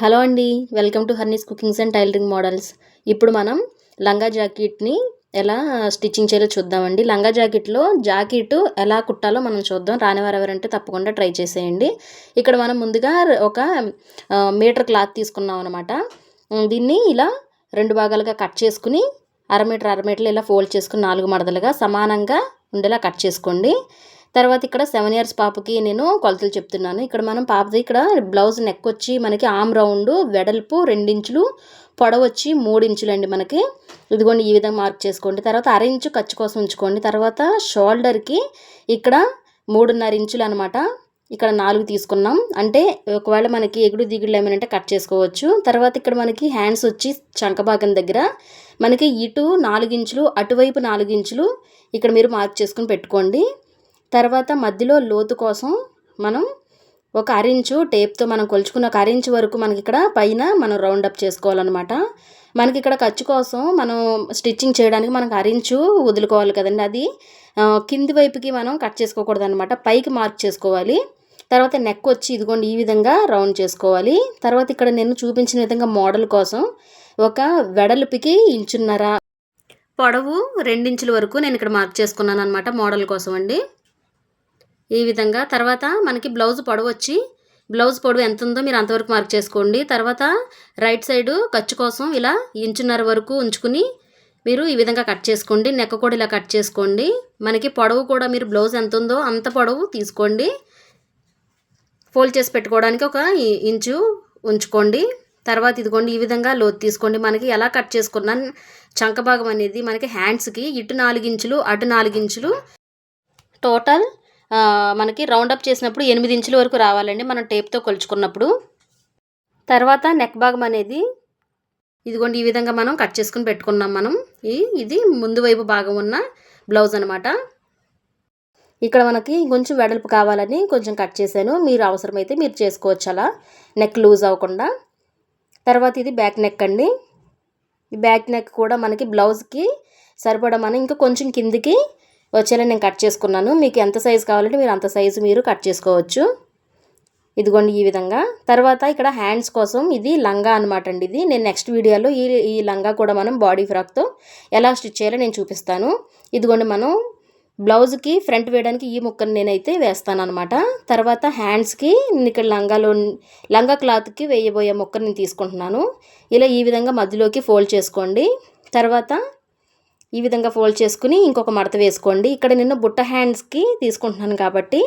Hello అండి welcome to Harni's cookings and tailoring models. ఇప్పుడు మనం లంగా జాకెట్ని ఎలా స్టిచ్చింగ్ చేయాలో చూద్దామండి. లంగా జాకెట్లో జాకెట్ ఎలా కుట్టాలో మనం చూద్దాం. రానివారు ఎవరంటే తప్పకుండా ట్రై చేసేయండి. ఇక్కడ మనం ముందుగా ఒక మీటర్ క్లాత్ తీసుకున్నాం అనమాట దీన్ని ఇలా రెండు భాగాలుగా కట్ చేసుకుని అర మీటర్ అర మీటర్లు ఇలా ఫోల్డ్ చేసుకుని నాలుగు మడతలుగా సమానంగా ఉండేలా కట్ చేసుకోండి. తర్వాత ఇక్కడ సెవెన్ ఇయర్స్ పాపకి నేను కొలతలు చెప్తున్నాను. ఇక్కడ మనం పాపది ఇక్కడ బ్లౌజ్ నెక్ వచ్చి మనకి ఆమ్ రౌండ్ వెడల్పు రెండించులు పొడవు వచ్చి మూడు ఇంచులు అండి మనకి. ఇదిగోండి ఈ విధంగా మార్క్ చేసుకోండి. తర్వాత అర ఇంచు ఖర్చు కోసం ఉంచుకోండి. తర్వాత షోల్డర్కి ఇక్కడ మూడున్నర ఇంచులు అనమాట ఇక్కడ నాలుగు తీసుకున్నాం. అంటే ఒకవేళ మనకి ఎగుడు దిగుడు ఏమైనా కట్ చేసుకోవచ్చు. తర్వాత ఇక్కడ మనకి హ్యాండ్స్ వచ్చి చంకభాగం దగ్గర మనకి ఇటు నాలుగు ఇంచులు అటువైపు నాలుగు ఇంచులు ఇక్కడ మీరు మార్క్ చేసుకుని పెట్టుకోండి. తర్వాత మధ్యలో లోతు కోసం మనం ఒక అరించు టేప్తో మనం కొలుచుకున్న ఒక అరించు వరకు మనకి ఇక్కడ పైన మనం రౌండ్ అప్ చేసుకోవాలన్నమాట. మనకి ఇక్కడ ఖర్చు కోసం మనం స్టిచ్చింగ్ చేయడానికి మనకు అరించు వదులుకోవాలి కదండి అది. కింది వైపుకి మనం కట్ చేసుకోకూడదు అనమాట పైకి మార్క్ చేసుకోవాలి. తర్వాత నెక్ వచ్చి ఇదిగోండి ఈ విధంగా రౌండ్ చేసుకోవాలి. తర్వాత ఇక్కడ నేను చూపించిన విధంగా మోడల్ కోసం ఒక వెడల్పుకి ఇంచున్నర పొడవు రెండించుల వరకు నేను ఇక్కడ మార్క్ చేసుకున్నాను అనమాట మోడల్ కోసం అండి. ఈ విధంగా. తర్వాత మనకి బ్లౌజ్ పొడవు వచ్చి బ్లౌజ్ పొడవు ఎంత ఉందో మీరు అంతవరకు మార్క్ చేసుకోండి. తర్వాత రైట్ సైడు ఖర్చు కోసం ఇలా ఇంచున్నర వరకు ఉంచుకుని మీరు ఈ విధంగా కట్ చేసుకోండి. నెక్క కూడా ఇలా కట్ చేసుకోండి. మనకి పొడవు కూడా మీరు బ్లౌజ్ ఎంత ఉందో అంత పొడవు తీసుకోండి. ఫోల్డ్ చేసి పెట్టుకోవడానికి ఒక ఇంచు ఉంచుకోండి. తర్వాత ఇదిగోండి ఈ విధంగా లోతు తీసుకోండి. మనకి ఎలా కట్ చేసుకున్నా చంక భాగం అనేది మనకి హ్యాండ్స్కి ఇటు నాలుగు ఇంచులు అటు నాలుగు ఇంచులు టోటల్ మనకి రౌండప్ చేసినప్పుడు ఎనిమిది ఇంచుల వరకు రావాలండి మనం టేప్తో కొలుచుకున్నప్పుడు. తర్వాత నెక్ భాగం అనేది ఇదిగోండి ఈ విధంగా మనం కట్ చేసుకుని పెట్టుకున్నాం మనం. ఈ ఇది ముందు వైపు భాగం ఉన్న బ్లౌజ్ అనమాట ఇక్కడ మనకి కొంచెం వెడల్పు కావాలని కొంచెం కట్ చేశాను. మీరు అవసరమైతే మీరు చేసుకోవచ్చు అలా. నెక్ లూజ్ అవ్వకుండా. తర్వాత ఇది బ్యాక్ నెక్ అండి. ఈ బ్యాక్ నెక్ కూడా మనకి బ్లౌజ్కి సరిపడమని ఇంకా కొంచెం కిందికి వచ్చేలా నేను కట్ చేసుకున్నాను. మీకు ఎంత సైజు కావాలంటే మీరు అంత సైజు మీరు కట్ చేసుకోవచ్చు. ఇదిగోండి ఈ విధంగా. తర్వాత ఇక్కడ హ్యాండ్స్ కోసం ఇది లంగా అనమాట అండి ఇది. నేను నెక్స్ట్ వీడియోలో ఈ ఈ లంగా కూడా మనం బాడీ ఫ్రాక్తో ఎలా స్టిచ్ చేయాలో నేను చూపిస్తాను. ఇదిగోండి మనం బ్లౌజ్కి ఫ్రంట్ వేయడానికి ఈ ముక్కను నేనైతే వేస్తాను అనమాట తర్వాత హ్యాండ్స్కి నేను ఇక్కడ లంగాలో లంగా క్లాత్కి వేయబోయే ముక్కను నేను తీసుకుంటున్నాను. ఇలా ఈ విధంగా మధ్యలోకి ఫోల్డ్ చేసుకోండి. తర్వాత ఈ విధంగా ఫోల్డ్ చేసుకుని ఇంకొక మడత వేసుకోండి. ఇక్కడ నేను బుట్ట హ్యాండ్స్కి తీసుకుంటున్నాను కాబట్టి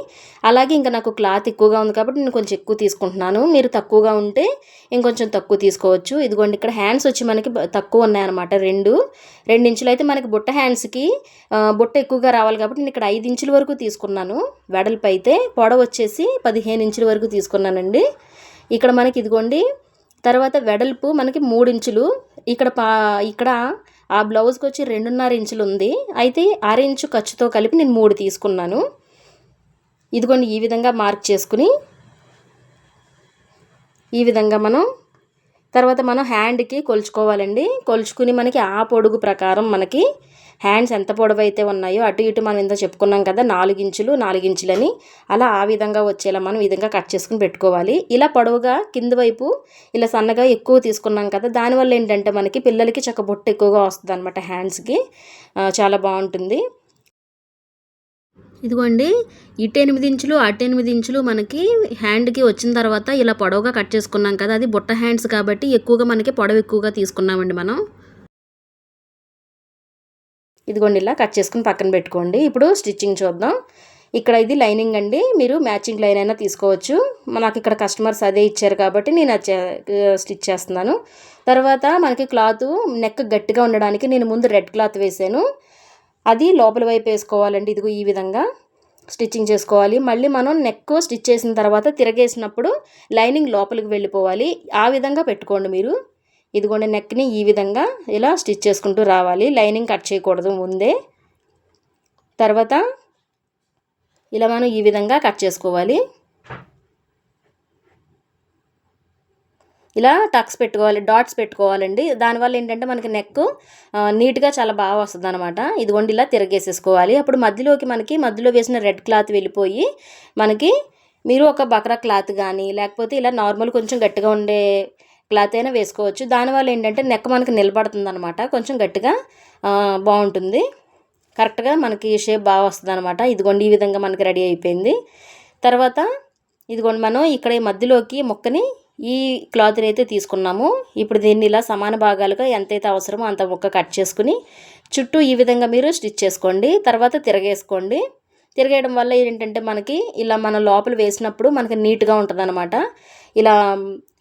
అలాగే ఇంకా నాకు క్లాత్ ఎక్కువగా ఉంది కాబట్టి నేను కొంచెం ఎక్కువ తీసుకుంటున్నాను. మీరు తక్కువగా ఉంటే ఇంకొంచెం తక్కువ తీసుకోవచ్చు. ఇదిగోండి ఇక్కడ హ్యాండ్స్ వచ్చి మనకి తక్కువ ఉన్నాయన్నమాట. రెండు. రెండు ఇంచులు అయితే మనకి బుట్ట హ్యాండ్స్కి బుట్ట ఎక్కువగా రావాలి కాబట్టి నేను ఇక్కడ ఐదు ఇంచుల వరకు తీసుకున్నాను. వెడల్పు అయితే పొడవ వచ్చేసి పదిహేను ఇంచుల వరకు తీసుకున్నానండి. ఇక్కడ మనకి ఇదిగోండి తర్వాత వెడల్పు మనకి మూడు ఇంచులు. ఇక్కడ పా ఇక్కడ ఆ బ్లౌజ్కి వచ్చి రెండున్నర ఇంచులు ఉంది అయితే అర ఇంచు ఖర్చుతో కలిపి నేను మూడు తీసుకున్నాను. ఇదిగోండి ఈ విధంగా మార్క్ చేసుకుని ఈ విధంగా మనం తర్వాత మనం హ్యాండ్కి కొలుచుకోవాలండి. కొలుచుకుని మనకి ఆ పొడుగు ప్రకారం మనకి హ్యాండ్స్ ఎంత పొడవైతే ఉన్నాయో అటు ఇటు మనం ఇంత చెప్పుకున్నాం కదా నాలుగు ఇంచులు నాలుగు ఇంచులని అలా ఆ విధంగా వచ్చేలా మనం విధంగా కట్ చేసుకుని పెట్టుకోవాలి. ఇలా పొడవుగా కింద వైపు ఇలా సన్నగా ఎక్కువ తీసుకున్నాం కదా దానివల్ల ఏంటంటే మనకి పిల్లలకి చక్క బొట్టు ఎక్కువగా వస్తుంది అనమాట హ్యాండ్స్కి చాలా బాగుంటుంది. ఇదిగోండి ఇటు ఎనిమిది ఇంచులు అటు ఎనిమిది ఇంచులు మనకి హ్యాండ్కి వచ్చిన తర్వాత ఇలా పొడవుగా కట్ చేసుకున్నాం కదా అది బుట్ట హ్యాండ్స్ కాబట్టి ఎక్కువగా మనకి పొడవు ఎక్కువగా తీసుకున్నామండి మనం. ఇదిగోండి ఇలా కట్ చేసుకుని పక్కన పెట్టుకోండి. ఇప్పుడు స్టిచ్చింగ్ చూద్దాం. ఇక్కడ ఇది లైనింగ్ అండి. మీరు మ్యాచింగ్ లైన్ అయినా తీసుకోవచ్చు. నాకు ఇక్కడ కస్టమర్స్ అదే ఇచ్చారు కాబట్టి నేను స్టిచ్ చేస్తున్నాను. తర్వాత మనకి క్లాత్ నెక్ గట్టిగా ఉండడానికి నేను ముందు రెడ్ క్లాత్ వేసాను. అది లోపల వైపు వేసుకోవాలండి. ఇదిగో ఈ విధంగా స్టిచ్చింగ్ చేసుకోవాలి. మళ్ళీ మనం నెక్ స్టిచ్ చేసిన తర్వాత తిరగేసినప్పుడు లైనింగ్ లోపలికి వెళ్ళిపోవాలి. ఆ విధంగా పెట్టుకోండి మీరు. ఇదిగోండి నెక్ని ఈ విధంగా ఇలా స్టిచ్ చేసుకుంటూ రావాలి. లైనింగ్ కట్ చేయకూడదు ముందే. తర్వాత ఇలా మనం ఈ విధంగా కట్ చేసుకోవాలి. ఇలా టక్స్ పెట్టుకోవాలి డాట్స్ పెట్టుకోవాలండి. దానివల్ల ఏంటంటే మనకి నెక్ నీట్గా చాలా బాగా వస్తుంది అనమాట ఇదిగోండి ఇలా తిరగేసేసుకోవాలి. అప్పుడు మధ్యలోకి మనకి మధ్యలో వేసిన రెడ్ క్లాత్ వెళ్ళిపోయి మనకి మీరు ఒక బక్రా క్లాత్ కానీ లేకపోతే ఇలా నార్మల్ కొంచెం గట్టిగా ఉండే క్లాత్ అయినా వేసుకోవచ్చు. దానివల్ల ఏంటంటే నెక్క మనకి నిలబడుతుంది అనమాట కొంచెం గట్టిగా బాగుంటుంది. కరెక్ట్గా మనకి షేప్ బాగా వస్తుంది అనమాట ఇదిగోండి ఈ విధంగా మనకి రెడీ అయిపోయింది. తర్వాత ఇదిగోండి మనం ఇక్కడ ఈ మధ్యలోకి మొక్కని ఈ క్లాత్ని అయితే తీసుకున్నాము. ఇప్పుడు దీన్ని ఇలా సమాన భాగాలుగా ఎంతైతే అవసరమో అంత ముక్క కట్ చేసుకుని చుట్టూ ఈ విధంగా మీరు స్టిచ్ చేసుకోండి. తర్వాత తిరగేసుకోండి. తిరగేయడం వల్ల ఏంటంటే మనకి ఇలా మన లోపల వేసినప్పుడు మనకి నీట్గా ఉంటుంది ఇలా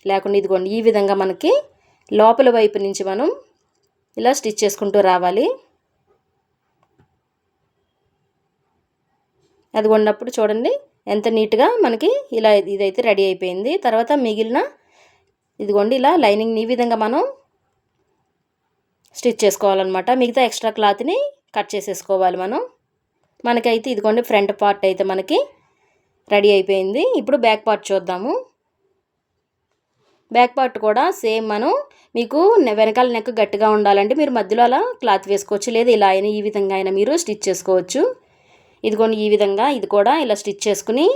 లేకుండా ఇదిగోండి ఈ విధంగా మనకి లోపల వైపు నుంచి మనం ఇలా స్టిచ్ చేసుకుంటూ రావాలి. అది ఉన్నప్పుడు చూడండి ఎంత నీట్గా మనకి ఇలా ఇదైతే రెడీ అయిపోయింది. తర్వాత మిగిలిన ఇదిగోండి ఇలా లైనింగ్ ఈ విధంగా మనం స్టిచ్ చేసుకోవాలన్నమాట. మిగతా ఎక్స్ట్రా క్లాత్ని కట్ చేసేసుకోవాలి మనం. మనకైతే ఇదిగోండి ఫ్రంట్ పార్ట్ అయితే మనకి రెడీ అయిపోయింది. ఇప్పుడు బ్యాక్ పార్ట్ చూద్దాము. బ్యాక్ పార్ట్ కూడా సేమ్ మనం మీకు వెనకాల నెక్ గట్టిగా ఉండాలంటే మీరు మధ్యలో అలా క్లాత్ వేసుకోవచ్చు. లేదా ఇలా అయినా ఈ విధంగా అయినా మీరు స్టిచ్ చేసుకోవచ్చు. ఇదిగోండి ఈ విధంగా ఇది కూడా ఇలా స్టిచ్ చేసుకుని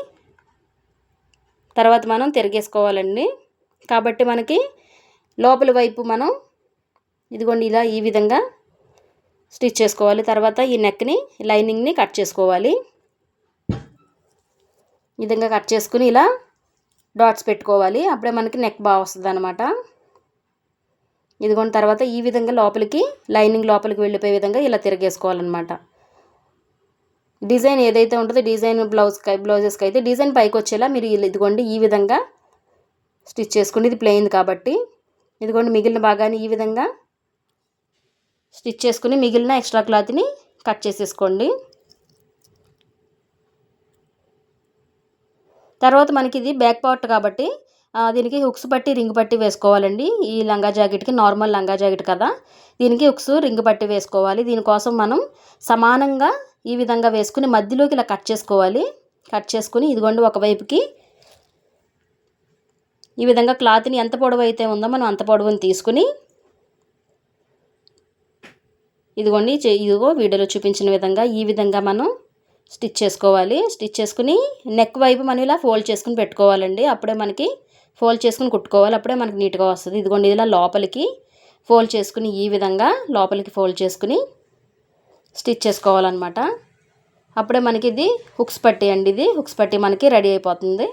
తర్వాత మనం తిరిగేసుకోవాలండి. కాబట్టి మనకి లోపల వైపు మనం ఇదిగోండి ఇలా ఈ విధంగా స్టిచ్ చేసుకోవాలి. తర్వాత ఈ నెక్ని లైనింగ్ని కట్ చేసుకోవాలి. ఈ విధంగా కట్ చేసుకుని ఇలా డాట్స్ పెట్టుకోవాలి. అప్పుడే మనకి నెక్ బాగా వస్తుంది అనమాట ఇదిగోండి తర్వాత ఈ విధంగా లోపలికి లైనింగ్ లోపలికి వెళ్ళిపోయే విధంగా ఇలా తిరిగేసుకోవాలన్నమాట. డిజైన్ ఏదైతే ఉంటుందో డిజైన్ బ్లౌజ్ బ్లౌజెస్కి అయితే డిజైన్ పైకి వచ్చేలా మీరు ఇదిగోండి ఈ విధంగా స్టిచ్ చేసుకోండి. ఇది ప్లెయిన్ కాబట్టి. ఇదిగోండి మిగిలిన భాగాన్ని ఈ విధంగా స్టిచ్ చేసుకుని మిగిలిన ఎక్స్ట్రా క్లాత్ని కట్ చేసేసుకోండి. తర్వాత మనకి ఇది బ్యాక్ పార్ట్ కాబట్టి దీనికి హుక్స్ పట్టి రింగ్ పట్టి వేసుకోవాలండి. ఈ లంగా జాకెట్కి నార్మల్ లంగా జాకెట్ కదా. దీనికి హుక్స్ రింగ్ పట్టి వేసుకోవాలి. దీనికోసం మనం సమానంగా ఈ విధంగా వేసుకుని మధ్యలోకి ఇలా కట్ చేసుకోవాలి. కట్ చేసుకుని ఇదిగోండి ఒకవైపుకి. ఈ విధంగా క్లాత్ని ఎంత పొడవు అయితే ఉందో మనం అంత పొడవుని తీసుకుని ఇదిగోండి ఇదిగో వీడియోలో చూపించిన విధంగా ఈ విధంగా మనం స్టిచ్ చేసుకోవాలి. స్టిచ్ చేసుకుని నెక్ వైపు మనం ఇలా ఫోల్డ్ చేసుకుని పెట్టుకోవాలండి. అప్పుడే మనకి ఫోల్డ్ చేసుకుని కుట్టుకోవాలి. అప్పుడే మనకి నీట్గా వస్తుంది. ఇదిగోండి ఇలా లోపలికి ఫోల్డ్ చేసుకుని ఈ విధంగా లోపలికి ఫోల్డ్ చేసుకుని స్టిచ్ చేసుకోవాలన్నమాట. అప్పుడే మనకి ఇది హుక్స్ పట్టి అండి ఇది. హుక్స్ పట్టి మనకి రెడీ అయిపోతుంది.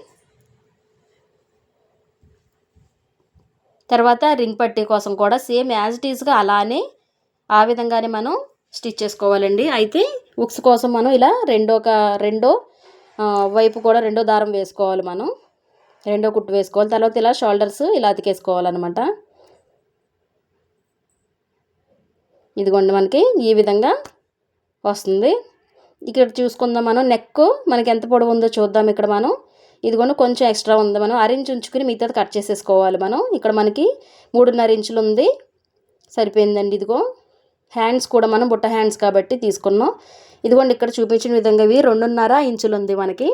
తర్వాత రింగ్ పట్టీ కోసం కూడా సేమ్ యాజ్ ఇట్ ఈజ్గా అలానే ఆ విధంగానే మనం స్టిచ్ చేసుకోవాలండి. అయితే ఉక్స్ కోసం మనం ఇలా రెండో రెండో వైపు కూడా రెండో దారం వేసుకోవాలి మనం. రెండో కుట్టు వేసుకోవాలి. తర్వాత ఇలా షోల్డర్స్ ఇలా అతికేసుకోవాలన్నమాట. ఇదిగోండి మనకి ఈ విధంగా వస్తుంది. ఇక్కడ చూసుకుందాం మనం. నెక్ మనకి ఎంత పొడవు ఉందో చూద్దాం ఇక్కడ మనం. ఇదిగోండి కొంచెం ఎక్స్ట్రా ఉంది మనం. అరించి ఉంచుకుని మిగతాది కట్ చేసేసుకోవాలి మనం. ఇక్కడ మనకి మూడున్నర ఇంచులు ఉంది. సరిపోయిందండి ఇదిగో. హ్యాండ్స్ కూడా మనం బుట్ట హ్యాండ్స్ కాబట్టి తీసుకున్నాం. ఇదిగోండి ఇక్కడ చూపించిన విధంగా ఇవి రెండున్నర ఇంచులు ఉంది మనకి.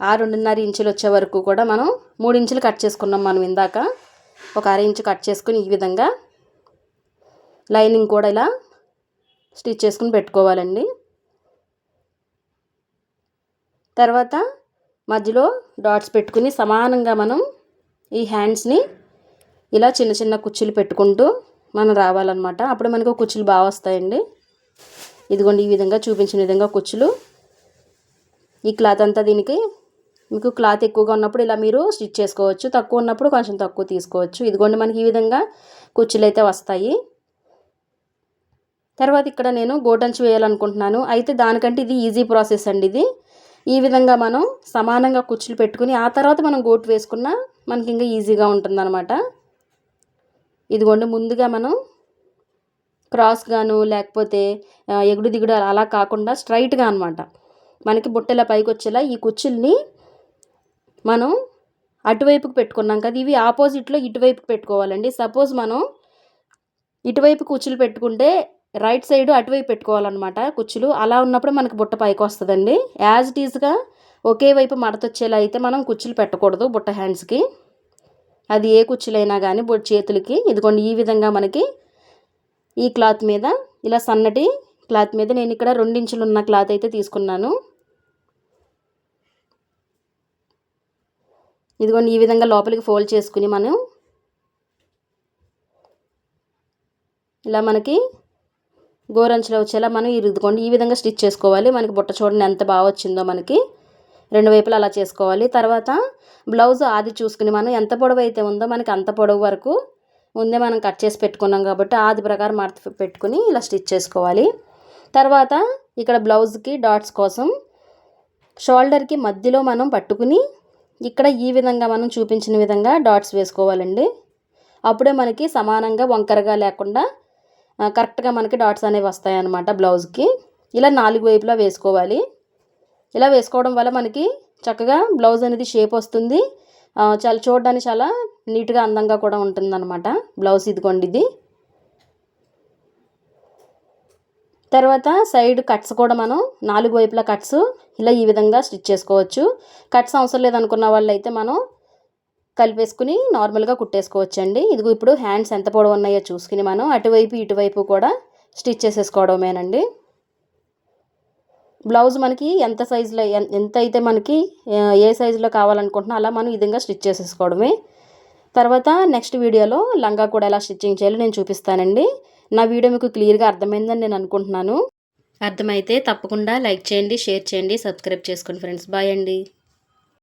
ఆ రెండున్నర ఇంచులు వచ్చే వరకు కూడా మనం మూడు ఇంచులు కట్ చేసుకున్నాం మనం ఇందాక. ఒక అర ఇంచు కట్ చేసుకుని ఈ విధంగా లైనింగ్ కూడా ఇలా స్టిచ్ చేసుకుని పెట్టుకోవాలండి. తర్వాత మధ్యలో డాట్స్ పెట్టుకుని సమానంగా మనం ఈ హ్యాండ్స్ని ఇలా చిన్న చిన్న కుచ్చులు పెట్టుకుంటూ మనం రావాలన్నమాట. అప్పుడు మనకు కుచ్చులు బాగా వస్తాయండి. ఇదిగోండి ఈ విధంగా చూపించిన విధంగా కుచ్చులు. ఈ క్లాత్ అంతా దీనికి మీకు క్లాత్ ఎక్కువగా ఉన్నప్పుడు ఇలా మీరు స్టిచ్ చేసుకోవచ్చు. తక్కువ ఉన్నప్పుడు కొంచెం తక్కువ తీసుకోవచ్చు. ఇదిగోండి మనకి ఈ విధంగా కుచ్చులు అయితే వస్తాయి. తర్వాత ఇక్కడ నేను గోటంచు వేయాలనుకుంటున్నాను. అయితే దానికంటే ఇది ఈజీ ప్రాసెస్ అండి ఇది. ఈ విధంగా మనం సమానంగా కుచ్చులు పెట్టుకుని ఆ తర్వాత మనం గోటు వేసుకున్నా మనకి ఇంకా ఈజీగా ఉంటుందన్నమాట. ఇదిగోండి ముందుగా మనం క్రాస్గాను లేకపోతే ఎగుడు దిగుడు అలా కాకుండా స్ట్రైట్గా అనమాట మనకి బుట్టెల పైకి వచ్చేలా ఈ కుచ్చుల్ని మనం అటువైపుకి పెట్టుకున్నాం కదా ఇవి ఆపోజిట్లో ఇటువైపుకి పెట్టుకోవాలండి. సపోజ్ మనం ఇటువైపు కుచ్చులు పెట్టుకుంటే రైట్ సైడ్ అటువైపు పెట్టుకోవాలన్నమాట కుచ్చులు. అలా ఉన్నప్పుడు మనకి బుట్ట పైకి వస్తుందండి. యాజ్ ఇట్ ఈజ్గా ఒకే వైపు మడతొచ్చేలా అయితే మనం కుచ్చులు పెట్టకూడదు బుట్ట హ్యాండ్స్కి అది ఏ కుచ్చులైనా కానీ చేతులకి. ఇదిగోండి ఈ విధంగా మనకి ఈ క్లాత్ మీద ఇలా సన్నటి క్లాత్ మీద నేను ఇక్కడ రెండించులు ఉన్న క్లాత్ అయితే తీసుకున్నాను. ఇదిగోండి ఈ విధంగా లోపలికి ఫోల్డ్ చేసుకుని మనం ఇలా మనకి గోరంచులో వచ్చేలా మనం ఇరుదుకోండి. ఈ విధంగా స్టిచ్ చేసుకోవాలి. మనకి బుట్ట చూడండి ఎంత బాగా వచ్చిందో మనకి. రెండు వైపులు అలా చేసుకోవాలి. తర్వాత బ్లౌజ్ ఆది చూసుకుని మనం ఎంత పొడవు అయితే ఉందో మనకి అంత పొడవు వరకు ముందే మనం కట్ చేసి పెట్టుకున్నాం కాబట్టి ఆది ప్రకారం మడత పెట్టుకుని ఇలా స్టిచ్ చేసుకోవాలి. తర్వాత ఇక్కడ బ్లౌజ్కి డాట్స్ కోసం షోల్డర్కి మధ్యలో మనం పట్టుకుని ఇక్కడ ఈ విధంగా మనం చూపించిన విధంగా డాట్స్ వేసుకోవాలండి. అప్పుడే మనకి సమానంగా వంకరగా లేకుండా కరెక్ట్గా మనకి డాట్స్ అనేవి వస్తాయన్నమాట బ్లౌజ్కి. ఇలా నాలుగు వైపులా వేసుకోవాలి. ఇలా వేసుకోవడం వల్ల మనకి చక్కగా బ్లౌజ్ అనేది షేప్ వస్తుంది. చాలా చూడడానికి చాలా నీట్గా అందంగా కూడా ఉంటుందన్నమాట. బ్లౌజ్ ఇదిగోండి ఇది. తర్వాత సైడ్ కట్స్ కూడా మనం నాలుగు వైపుల కట్స్ ఇలా ఈ విధంగా స్టిచ్ చేసుకోవచ్చు. కట్స్ అవసరం లేదనుకున్న వాళ్ళు అయితే మనం కలిపేసుకుని నార్మల్గా కుట్టేసుకోవచ్చండి. ఇదిగో ఇప్పుడు హ్యాండ్స్ ఎంత పొడవు ఉన్నాయో చూసుకుని మనం అటువైపు ఇటువైపు కూడా స్టిచ్ చేసేసుకోవడమేనండి. బ్లౌజ్ మనకి ఎంత సైజులో ఎంత అయితే మనకి ఏ సైజులో కావాలనుకుంటున్నా అలా మనం విధంగా స్టిచ్ చేసేసుకోవడమే. తర్వాత నెక్స్ట్ వీడియోలో లంగా కూడా ఎలా స్టిచ్చింగ్ చేయాలో నేను చూపిస్తానండి. నా వీడియో మీకు క్లియర్గా అర్థమైందని నేను అనుకుంటున్నాను. అర్థమైతే తప్పకుండా లైక్ చేయండి షేర్ చేయండి సబ్స్క్రైబ్ చేసుకోండి ఫ్రెండ్స్. బాయ్ అండి.